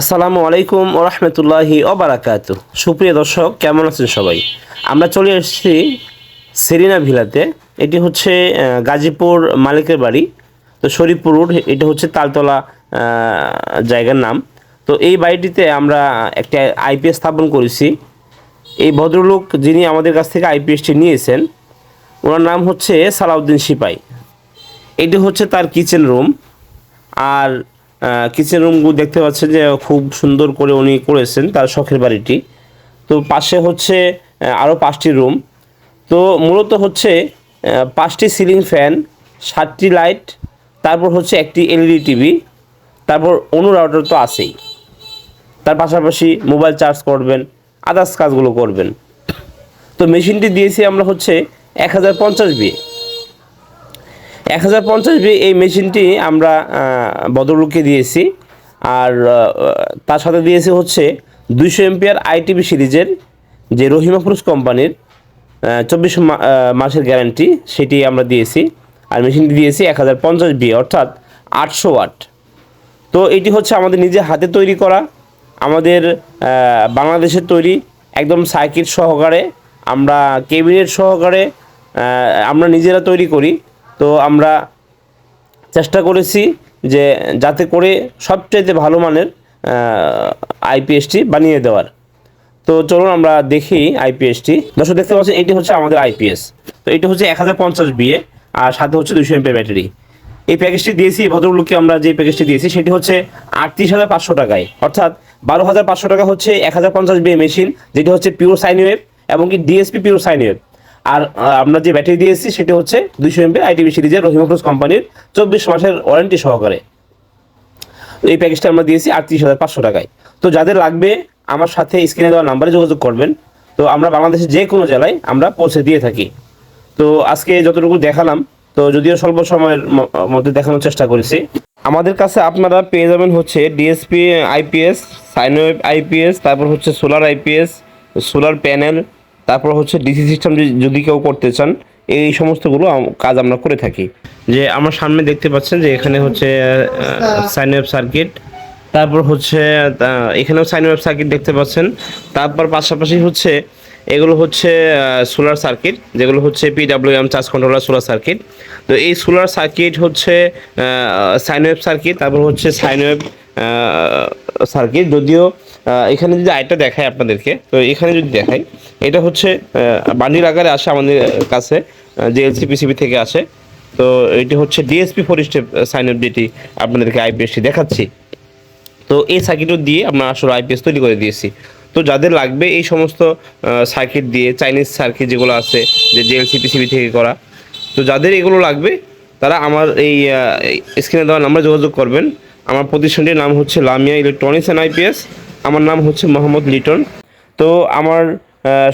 আসসালামু আলাইকুম ওরহমতুল্লাহি অবারাকাত সুপ্রিয় দর্শক, কেমন আছেন সবাই? আমরা চলে এসেছি সেরিনা ভিলাতে। এটি হচ্ছে গাজীপুর মালিকের বাড়ি। তো শরীফপুর রোড, এটা হচ্ছে তালতলা জায়গার নাম। তো এই বাড়িটিতে আমরা একটা আইপিএস স্থাপন করেছি। এই ভদ্রলোক যিনি আমাদের কাছ থেকে আইপিএসটি নিয়েছেন, ওনার নাম হচ্ছে সালাউদ্দিন সিপাই। এটি হচ্ছে তার কিচেন রুম। আর কিচেন রুমগুলো দেখতে পাচ্ছেন যে খুব সুন্দর করে উনি করেছেন তার শখের বাড়িটি। তো পাশে হচ্ছে আরও পাঁচটি রুম তো মূলত হচ্ছে পাঁচটি সিলিং ফ্যান সাতটি লাইট তারপর হচ্ছে একটি এলইডি টিভি তারপর অনু রাউটার তো আছেই। তার পাশাপাশি মোবাইল চার্জ করবেন আদার্স কাজগুলো করবেন। তো মেশিনটি দিয়েছি আমরা হচ্ছে এক হাজার পঞ্চাশ বিয়ে এক হাজার পঞ্চাশ বি এই মেশিনটি আমরা বদরুলকে দিয়েছি। আর তার সাথে দিয়েছি হচ্ছে দুইশো এমপিআর আইটিভি সিরিজের যে রহিমা পুরুষ কোম্পানির চব্বিশ মাসের গ্যারান্টি, সেটি আমরা দিয়েছি। আর মেশিনটি দিয়েছি এক হাজার পঞ্চাশ বি অর্থাৎ আটশো ওয়াট। তো এটি হচ্ছে আমাদের নিজে হাতে তৈরি করা, আমাদের বাংলাদেশের তৈরি একদম সার্কিট সহকারে, আমরা কেবিনেট সহকারে আমরা নিজেরা তৈরি করি। তো আমরা চেষ্টা করেছি যে যাতে করে সবচাইতে ভালো মানের আইপিএসটি বানিয়ে দেওয়ার। তো চলুন আমরা দেখি আইপিএসটি দর্শক, দেখতে পাচ্ছেন, এটি হচ্ছে আমাদের আইপিএস তো এটি হচ্ছে এক হাজার পঞ্চাশ বিয়ে আর সাথে হচ্ছে দুশো এমপি ব্যাটারি। এই প্যাকেজটি দিয়েছি ভদ্রলোককে আমরা যে প্যাকেজটি দিয়েছি, সেটি হচ্ছে আটত্রিশ হাজার পাঁচশো টাকায়। অর্থাৎ বারো হাজার পাঁচশো টাকা হচ্ছে এক হাজার পঞ্চাশ বিয়ে মেশিন যেটি হচ্ছে পিওর সাইন ওয়েভ এবং কি ডিএসপি পিওর সাইন ওয়েভ আর আমরা যে ব্যাটারি দিয়েছি সেটি হচ্ছে দুইশো এমপি আইটিভি সিরিজের রহিমপ্রস কোম্পানির চব্বিশ মাসের ওয়ারেন্টি সহকারে। এই প্যাকেজটা আমরা দিয়েছি আটত্রিশ হাজার পাঁচশো টাকায়। তো যাদের লাগবে, আমার সাথে স্ক্রিনে দেওয়া নাম্বারে যোগাযোগ করবেন। তো আমরা বাংলাদেশের যে কোনো জেলায় আমরা পৌঁছে দিয়ে থাকি। তো আজকে যতটুকু দেখালাম, তো যদিও স্বল্প সময়ের মধ্যে দেখানোর চেষ্টা করেছি। আমাদের কাছে আপনারা পেয়ে যাবেন হচ্ছে ডিএসপি আইপিএস সাইনওয়েভ আইপিএস তারপর হচ্ছে সোলার আইপিএস সোলার প্যানেল তারপর হচ্ছে ডিসি সিস্টেম যদি কেউ করতে চান এই সমস্তগুলো কাজ আমরা করে থাকি। যে আমার সামনে দেখতে পাচ্ছেন যে এখানে হচ্ছে সাইনওয়েভ সার্কিট তারপর হচ্ছে এখানেও সাইন ওয়েভ সার্কিট দেখতে পাচ্ছেন। তারপর পাশাপাশি হচ্ছে এগুলো হচ্ছে সোলার সার্কিট যেগুলো হচ্ছে PWM charge controller solar circuit তো এই সোলার সার্কিট হচ্ছে সাইন ওয়েভ সার্কিট তারপর হচ্ছে সাইন ওয়েভ সার্কিট যদিও এখানে যদি আইটা দেখায় আপনাদেরকে, তো এখানে যদি দেখাই, এটা হচ্ছে বান্ডিল আকারে আসে আমাদের কাছে যে এলসিপিসিবি থেকে আসে। তো এটি হচ্ছে DSP four step sine wave যেটি আপনাদেরকে আইপিএসটি দেখাচ্ছি। তো এই সার্কিটও দিয়ে আমরা আসলে আইপিএস তৈরি করে দিয়েছি। তো যাদের লাগবে এই সমস্ত সার্কিট দিয়ে চাইনিজ সার্কিট যেগুলো আছে, যে জেএলসি পিসিবি থেকে করা, তো যাদের এগুলো লাগবে, তারা আমার এই স্ক্রিনে দেওয়া নাম্বারে যোগাযোগ করবেন। আমার প্রতিষ্ঠানটির নাম হচ্ছে লামিয়া ইলেকট্রনিক্স অ্যান্ড আইপিএস আমার নাম হচ্ছে মোহাম্মদ লিটন। তো আমার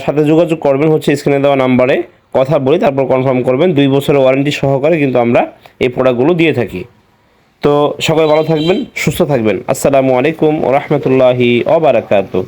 সাথে যোগাযোগ করবেন হচ্ছে স্ক্রিনে দেওয়া নাম্বারে। কথা বলি, তারপর কনফার্ম করবেন। দুই বছরের ওয়ারেন্টি সহকারে কিন্তু আমরা এই প্রোডাক্টগুলো দিয়ে থাকি। তো সবাই ভালো থাকবেন, সুস্থ থাকবেন। আসসালামু আলাইকুম রহমতুল্লাহি অবরাকাতু